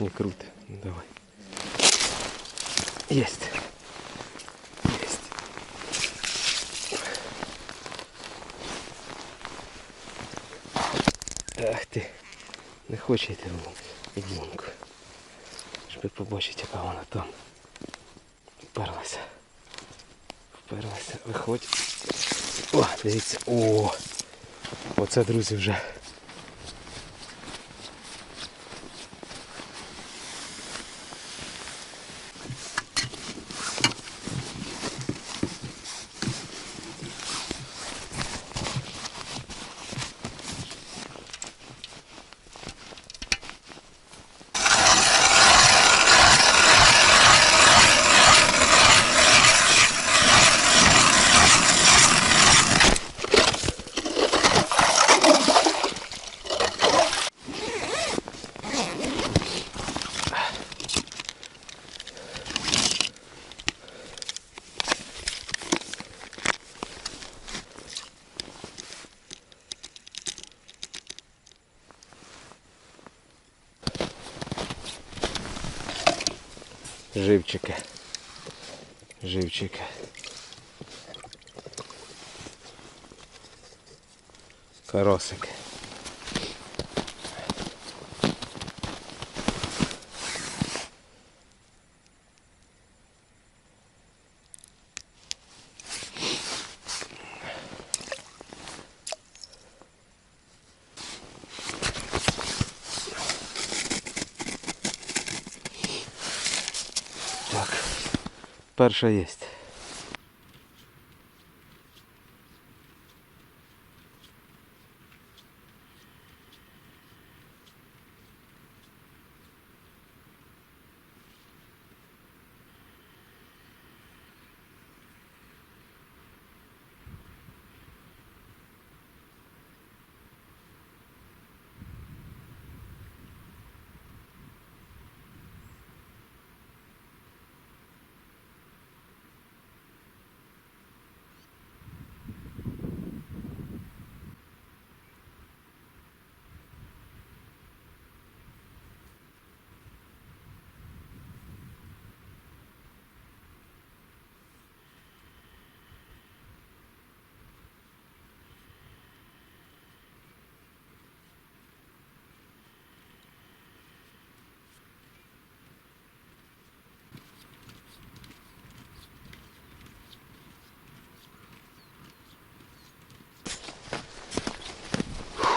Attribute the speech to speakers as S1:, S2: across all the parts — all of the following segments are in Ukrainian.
S1: Не круто. Ну давай. Есть. Есть. Ах ти. Не хоче йти в лунку. Щоб побачити, яка вона там. Вперлася. Вперлася. Виходь. О, дивіться. О! Оце, друзі, вже. Живчики. Живчики. Каросики. Так. Перша єсть.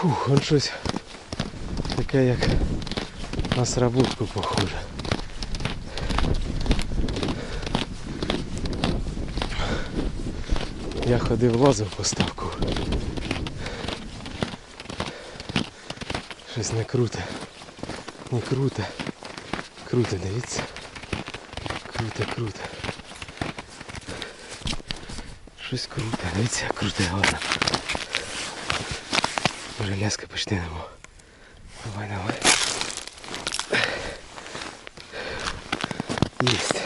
S1: Фух, он щось таке як на сработку похоже. Я ходив лазив по ставку. Щось не круте. Не круте. Круте, дивіться. Круте, круте. Щось круте, дивіться, круте, ладно. Може ляска почти нема. Давай, давай. Єсть.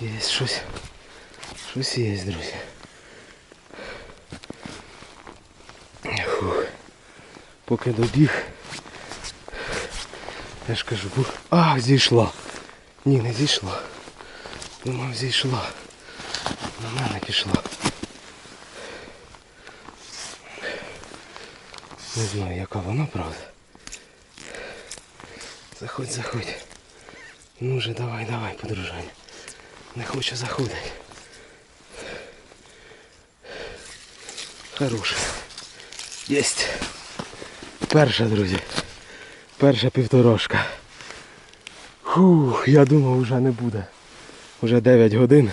S1: Єсть щось. Щось є, друзі. Фух. Поки добіг. Я ж кажу, бух. Ах, зійшла. Ні, не зійшла. Думав, зійшла. На мене пішла. Не знаю, яка вона, правда. Заходь, заходь. Ну же, давай, давай, подружання. Не хочу заходити. Хороша. Єсть. Перша, друзі. Перша півторошка. Фух, я думав вже не буде. Уже 9 годин.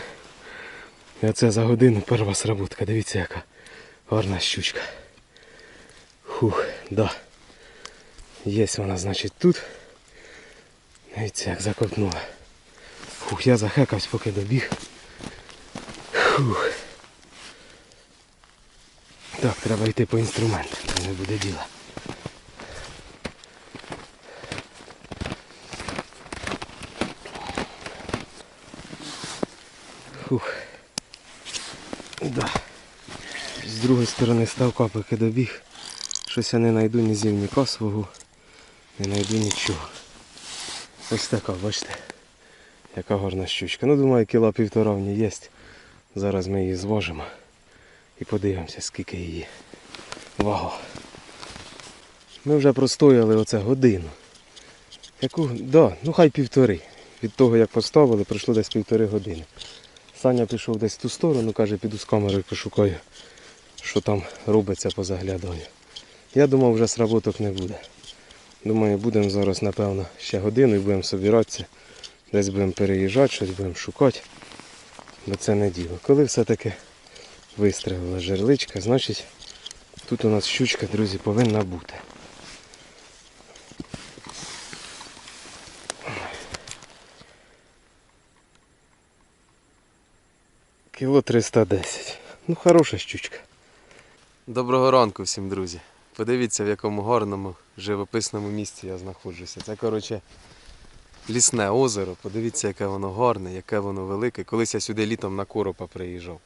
S1: І оце за годину перша сработка. Дивіться яка гарна щучка. Фух, да. Є вона, значить, тут. Дивіться, як закопнула. Фух, я захекався, поки добіг. Фух. Так, треба йти по інструменту, то не буде діла. Фух. Да. З другої сторони ставка, поки добіг. Щось я не знайду ні зів, ні косового, не знайду нічого. Ось така, бачите. Яка гарна щучка. Ну, думаю, кіла півтора в ній є. Зараз ми її зважимо і подивимося, скільки її вага. Ми вже простояли оце годину. Яку? Да, ну хай півтори. Від того, як поставили, пройшло десь півтори години. Саня пішов десь в ту сторону, каже, піду з камерою пошукаю, що там робиться, позаглядаю. Я думав, вже сработок не буде. Думаю, будемо зараз, напевно, ще годину і будемо собиратися. Десь будемо переїжджати, щось будемо шукати. Бо це не діло. Коли все-таки вистрелила жерличка, значить тут у нас щучка, друзі, повинна бути. Кіло 310. Ну, хороша щучка. Доброго ранку всім, друзі. Подивіться, в якому гарному живописному місці я знаходжуся. Це, коротше, лісне озеро. Подивіться, яке воно гарне, яке воно велике. Колись я сюди літом на коропа приїжджав.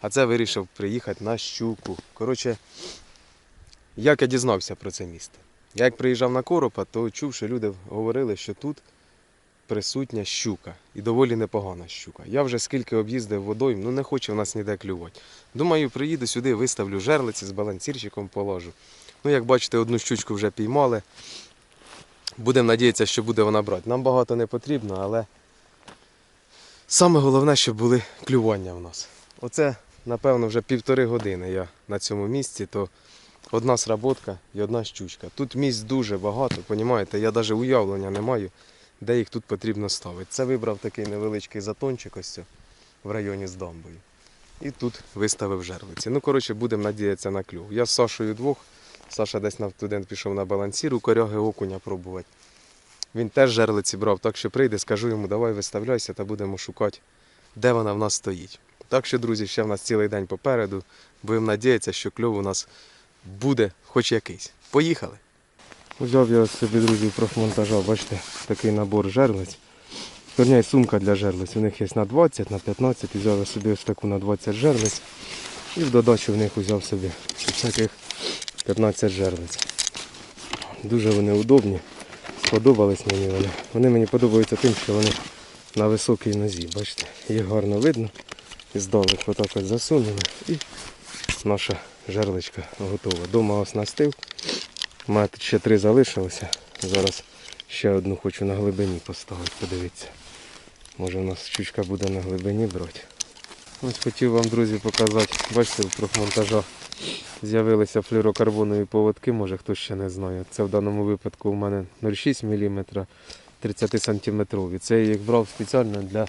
S1: А це вирішив приїхати на щуку. Коротше, як я дізнався про це місто? Я як приїжджав на коропа, то чув, що люди говорили, що тут присутня щука. І доволі непогана щука. Я вже скільки об'їздив водойм, ну не хочу в нас ніде клювати. Думаю, приїду сюди, виставлю жерлиці з балансірчиком положу. Ну, як бачите, одну щучку вже піймали. Будемо надіятися, що буде вона брати. Нам багато не потрібно, але саме головне, щоб були клювання в нас. Оце, напевно, вже півтори години я на цьому місці, то одна сработка і одна щучка. Тут місць дуже багато, понімаєте, я навіть уявлення не маю, де їх тут потрібно ставити. Це вибрав такий невеличкий затончик ось в районі з дамбою. І тут виставив жерлиці. Ну, коротше, будемо надіятися на клюв. Я з Сашою двох. Саша десь на студент пішов на балансір у коряги окуня пробувати. Він теж жерлиці брав, так що прийде, скажу йому, давай виставляйся та будемо шукати, де вона в нас стоїть. Так що, друзі, ще в нас цілий день попереду. Будемо надіятися, що кльов у нас буде хоч якийсь. Поїхали! Взяв я собі, друзі, профмонтажа, бачите, такий набор жерлиць. Верняй сумка для жерлиць. У них є на 20, на 15. І взяв я собі ось таку на 20 жерлиць. І в додачу в них взяв собі всяких 15 жерлиць. Дуже вони удобні. Сподобались мені вони. Вони мені подобаються тим, що вони на високій нозі. Бачите, їх гарно видно. І здалек отак от засунули. І наша жерличка готова. Дома оснастив. У мене ще три залишилося. Зараз ще одну хочу на глибині поставити, подивіться. Може у нас щучка буде на глибині брати. Ось хотів вам, друзі, показати. Бачите, в профмонтажах з'явилися флюрокарбонові поводки, може хтось ще не знає. Це в даному випадку у мене 0,6 мм 30 сантиметрові. Це я їх брав спеціально для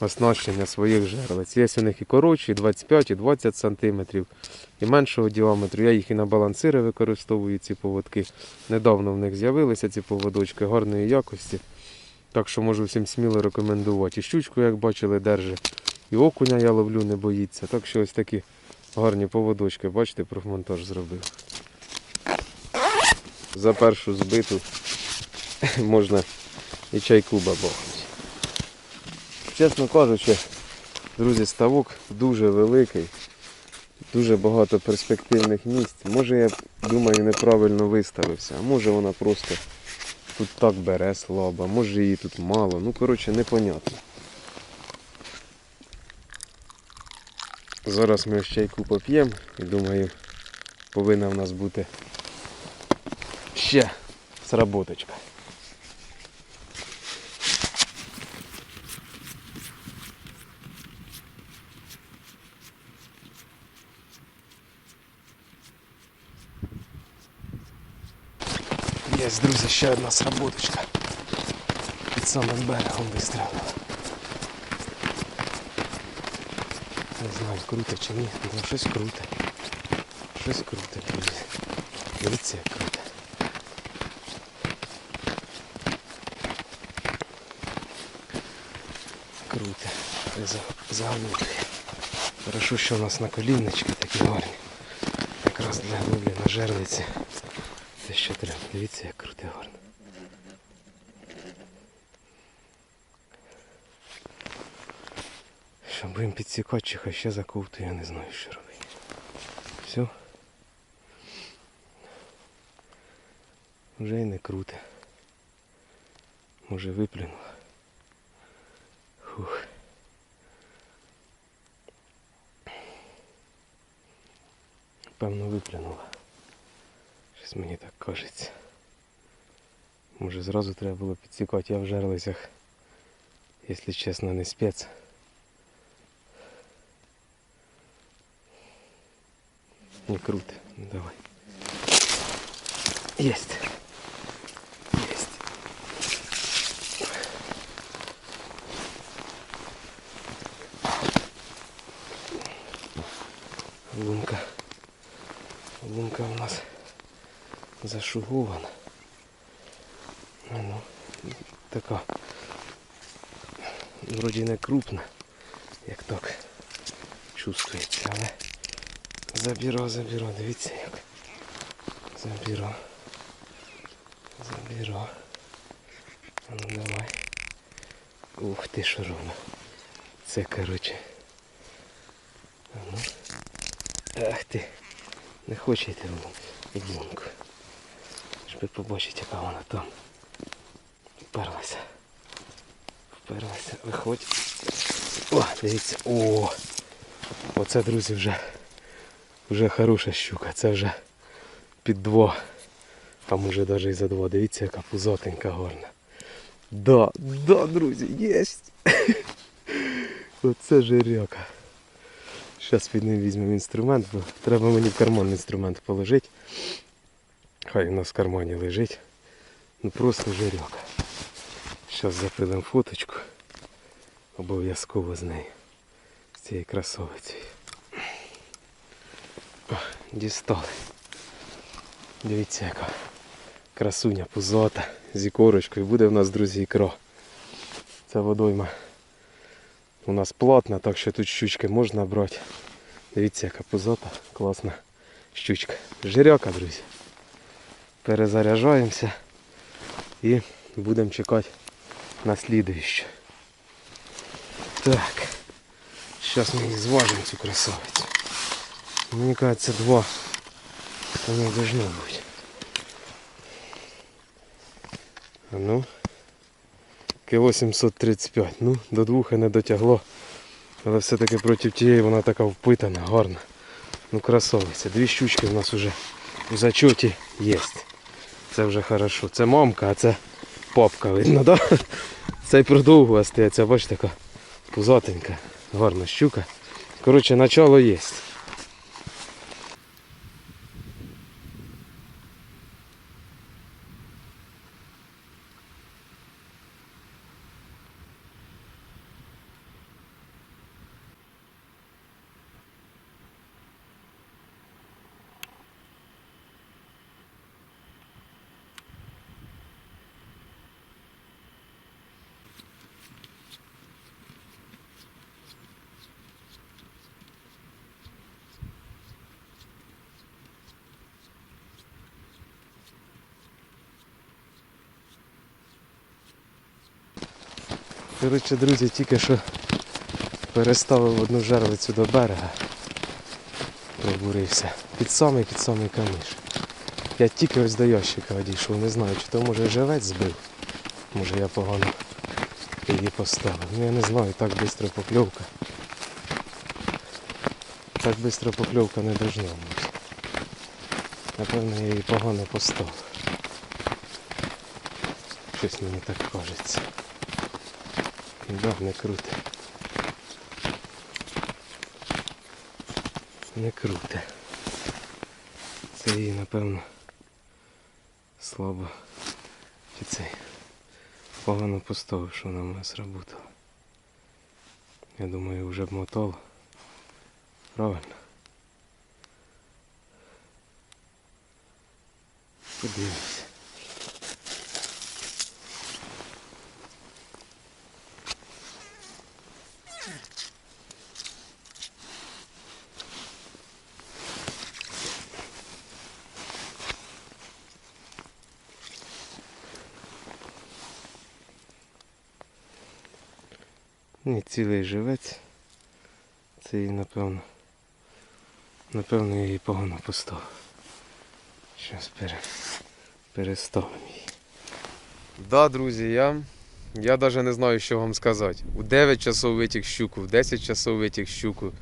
S1: оснащення своїх жерлиць. Є у них і коротші, і 25, і 20 см, і меншого діаметру. Я їх і на балансири використовую, ці поводки. Недавно в них з'явилися ці поводочки гарної якості. Так що можу всім сміло рекомендувати. І щучку, як бачили, держить. І окуня я ловлю, не боїться. Так що ось такі гарні поводочки, бачите, профмонтаж зробив. За першу збиту можна і чайку бабахнути. Чесно кажучи, друзі, ставок дуже великий, дуже багато перспективних місць. Може я думаю неправильно виставився, а може вона просто тут так бере слабо, може її тут мало. Ну коротше непонятно. Зараз ми ось чайку поп'ємо і думаю, повинна в нас бути ще сработочка. Є, друзі, ще одна сработочка. Під самим берегом вистрілила. Не знаю, круто чи ні, але щось круте. Щось круте, друзі. Дивіться, як круте. Круте. За- Загнутий. Хорошо, що у нас на коліночки такі гарні. Якраз для ловлі на жерлиці. Це що треба. Дивіться, як круте гарно. Що будемо підсікати, чи хай ще заковту, я не знаю, що робити. Все. Вже і не круте. Може виплюнула. Фух. Певно виплюнула. Щось мені так кажеться. Може зразу треба було підсікати, я в жерлицях, якщо чесно, не спец. Не круто, ну давай. Есть. Есть. Лунка. Лунка у нас зашугована. Ну, ну, така. Вроді не крупна, як так чувствується, але забіро, забіро, дивіться як. Забіро. Забіро. Ну давай. Ух ти, що робимо. Це коротше. Ну. Ах ти. Не хоче йти в лунку. Щоб побачити, яка вона там. Вперлася. Вперлася. Виходь. О, дивіться. О! Оце, друзі, вже, вже хороша щука. Це вже під дво. А може навіть і за два. Дивіться, яка пузотенька горна. Да, да, друзі, єсть. Оце жеряка. Зараз під ним візьмемо інструмент, бо треба мені в карман інструмент положити. Хай у нас в кармані лежить. Ну просто жиряка. Зараз запилимо фоточку. Обов'язково з нею. З цією красовицею. Дістали. Дивіться яка красуня пузота з ікорочкою. Буде в нас, друзі, ікро. Це водойма. У нас плотна, так що тут щучки можна брати. Дивіться, яка пузота, класна щучка. Жиряка, друзі. Перезаряджаємося і будемо чекати на слідуючу. Так. Зараз ми її зважимо цю красавицю. Мені кажется, два. Та не должно бути. А ну. Кіло 735. Ну, до двох і не дотягло. Але все-таки проти тієї вона така впитана, гарна. Ну красавиця. Дві щучки в нас вже у зачоті є. Це вже хорошо. Це мамка, а це попка, видно, да? Цей продовго остається, бачите, така пузатенька, гарна щука. Коротше, начало є. Коротше, друзі, тільки що переставив одну жерлицю до берега. Пробурився. Під самий під самий каміш. Я тільки ось до ящика одійшов, не знаю, чи то може живець збив. Може я погано її поставив. Ну я не знаю, так швидко покльовка. Так швидко покльовка не должна. Напевно, я її погано поставив. Щось мені так кажеться. Да, не круте. Не круте. Це її, напевно, слабо. Чи цей погано поставив, що вона мене сработала. Я думаю, вже б мотало. Правильно. Подивимось. Ні, цілий живець. Це її, напевно. Напевно, її погано поставив. Щас пере... переставимо її. Да, друзі, я Я навіть не знаю, що вам сказати. У 9 часов витяг щуку, в 10 часов витяг щуку.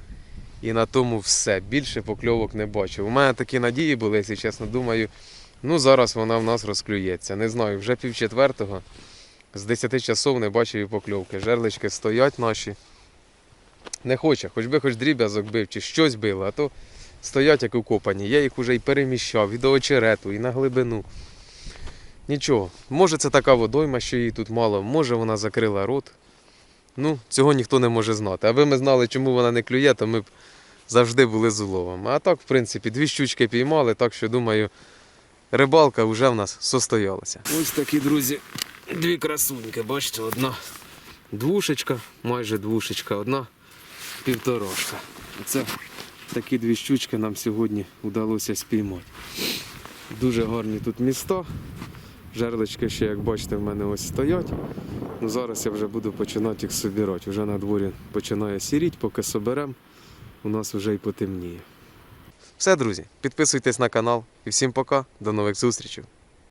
S1: І на тому все. Більше покльовок не бачив. У мене такі надії були, якщо чесно, думаю, ну зараз вона в нас розклюється. Не знаю, вже пів четвертого. З 10 часов не бачив і покльовки. Жерлички стоять наші. Не хоче, хоч би хоч дріб'язок бив чи щось било, а то стоять як укопані. Я їх уже і переміщав, і до очерету, і на глибину. Нічого, може це така водойма, що її тут мало, може вона закрила рот. Ну, цього ніхто не може знати. Аби ми знали, чому вона не клює, то ми б завжди були з уловами. А так, в принципі, дві щучки піймали, так що думаю, рибалка вже в нас состоялася. Ось такі, друзі, дві красуньки, бачите, одна двушечка, майже двушечка, одна півторашка. Це такі дві щучки нам сьогодні вдалося спіймати. Дуже гарні тут міста. Жерлички ще, як бачите, в мене ось стоять. Ну, зараз я вже буду починати їх собирати. Вже на дворі починає сіріть, поки соберемо, у нас вже й потемніє. Все, друзі, підписуйтесь на канал і всім пока, до нових зустрічей.